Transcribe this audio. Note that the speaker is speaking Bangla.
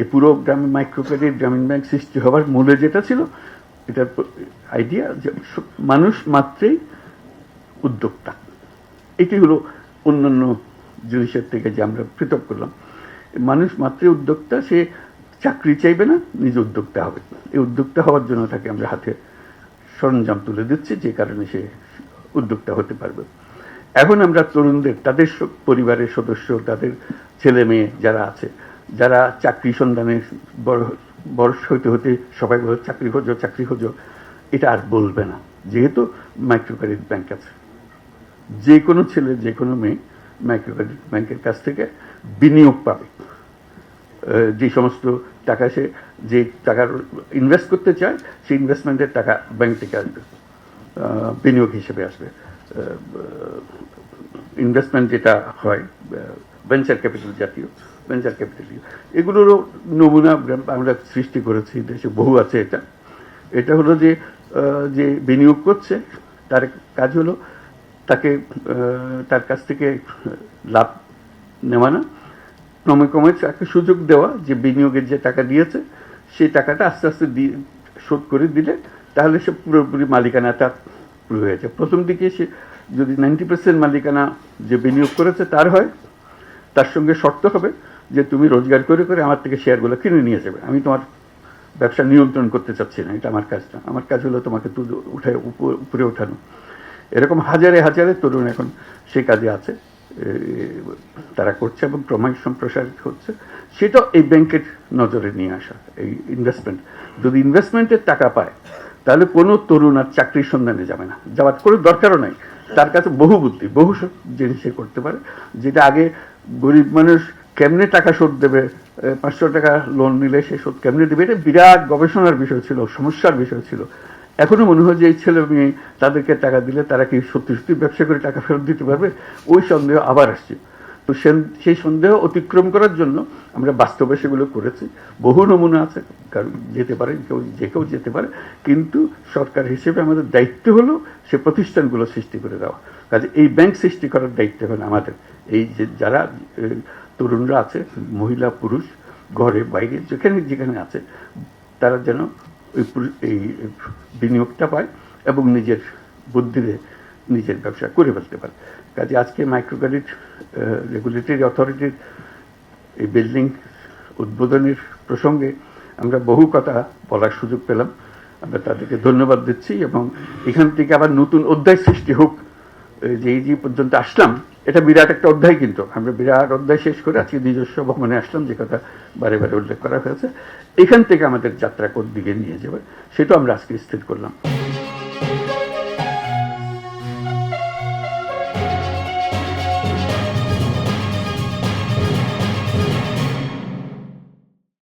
এই পুরো গ্রামীণ মাইক্রো ক্রেডিট গ্রামীণ ব্যাংক সৃষ্টি হওয়ার মূলে যেটা ছিল, এটার আইডিয়া যে মানুষ মাত্রেই উদ্যোক্তা। এটি হলো অন্যান্য জিনিসের থেকে যে আমরা পৃথক করলাম। মানুষ মাত্রই উদ্যোক্তা, সে চাকরি চাইবে না, নিজে উদ্যোক্তা হবে। এই উদ্যোক্তা হওয়ার জন্য তাকে আমরা হাতে সরঞ্জাম তুলে দিচ্ছি, যে কারণে সে উদ্যোক্তা হতে পারবে। এখন আমরা তরুণদের, তাদের পরিবারের সদস্য, তাদের ছেলে মেয়ে যারা আছে যারা চাকরি সন্ধানে বড় বয়স হইতে হতে সবাই বলে, চাকরি খোঁজো চাকরি খোঁজো। এটা আর বলবে না। যেহেতু মাইক্রো ক্রেডিট ব্যাংক আছে। যে কোনো ছেলে, যে কোনো মেয়ে মাইক্রো ক্রেডিট ব্যাংকের কাছ থেকে বিনিয়োগ পাবে। যে সমস্ত টাকা সে, যে টাকার ইনভেস্ট করতে চায়, সেই ইনভেস্টমেন্টের টাকা ব্যাংক থেকে আসবে। বিনিয়োগ হিসেবে আসবে। ইনভেস্টমেন্ট যেটা হয় ভেঞ্চার ক্যাপিটাল জাতীয় ভেঞ্চার ক্যাপিটাল এগুলোরও নমুনা আমরা সৃষ্টি করেছি, দেশে বহু আছে এটা। এটা হলো যে যে বিনিয়োগ করছে, তার কাজ হলো তাকে তার কাছ থেকে লাভ নেওয়া না, ক্রমে ক্রমে তাকে সুযোগ দেওয়া, যে বিনিয়োগের যে টাকা দিয়েছে, সেই টাকাটা আস্তে আস্তে দিয়ে শোধ করে দিলে তাহলে সে পুরোপুরি মালিকানাটা পুরো হয়ে যায়। প্রথম দিকে সে যদি নাইনটি পার্সেন্ট মালিকানা যে বিনিয়োগ করেছে, তার হয় তার সঙ্গে শর্ত হবে যে তুমি রোজগার করে করে আমার থেকে শেয়ারগুলো কিনে নিয়ে যাবে। আমি তোমার ব্যবসা নিয়ন্ত্রণ করতে চাচ্ছি না, এটা আমার কাজ না আমার কাজ হলো তোমাকে তুলে উঠে উপরে ওঠানো। এরকম হাজারে হাজারে তরুণ এখন সেই কাজে আছে তারা করছে এবং ক্রমশ সম্প্রসারিত হচ্ছে। সেটা এই ব্যাংকের নজরে নিয়ে আসা, এই ইনভেস্টমেন্ট যদি ইনভেস্টমেন্টের টাকা পায়, তাহলে কোনো তরুণ আর চাকরির সন্ধানে যাবে না। যাওয়ার কোনো দরকারও নাই। তার কাছে বহু বুদ্ধি, বহু জিনিস সে করতে পারে। যেটা আগে গরিব মানুষ কেমনে টাকা শোধ দেবে? পাঁচশো টাকা লোন নিলে সে শোধ কেমনে দেবে? এটা বিরাট গবেষণার বিষয় ছিল, সমস্যার বিষয় ছিল। এখনও মনে হয় যে এই ছেলে মেয়ে তাদেরকে টাকা দিলে তারা কি সত্যি সত্যি ব্যবসা করে টাকা ফেরত দিতে পারবে? ওই সন্দেহ আবার আসছে। তো সেই সন্দেহ অতিক্রম করার জন্য আমরা বাস্তবে সেগুলো করেছি। বহু নমুনা আছে, কারণ যেতে পারে, কেউ যে কেউ যেতে পারে। কিন্তু সরকার হিসেবে আমাদের দায়িত্ব হলো সে প্রতিষ্ঠানগুলো সৃষ্টি করে দেওয়া। কাজে এই ব্যাংক সৃষ্টি করার দায়িত্ব হলো আমাদের। এই যে যারা তরুণরা আছে, মহিলা, পুরুষ, ঘরে, বাইরে, যেখানে যেখানে আছে, তারা যেন ওই এই বিনিয়োগটা পায় এবং নিজের বুদ্ধিতে নিজের ব্যবসা করে ফেলতে পারে। কাজে আজকে মাইক্রো ক্রেডিট রেগুলেটরি অথরিটির এই বিল্ডিং উদ্বোধনের প্রসঙ্গে আমরা বহু কথা বলার সুযোগ পেলাম। আমরা তাদেরকে ধন্যবাদ দিচ্ছি এবং এখান থেকে আবার নতুন অধ্যায় সৃষ্টি হোক যে এই যে পর্যন্ত আসলাম এটা বিরাট একটা অধ্যায় কিন্তু। আমরা বিরাট অধ্যায় শেষ করে আজকে নিজস্ব ভবনে আসলাম, যে কথা বারে বারে উল্লেখ করা হয়েছে। এখান থেকে আমাদের যাত্রা কোন দিকে নিয়ে যাবে, সেটাও আমরা আজকে স্থির করলাম।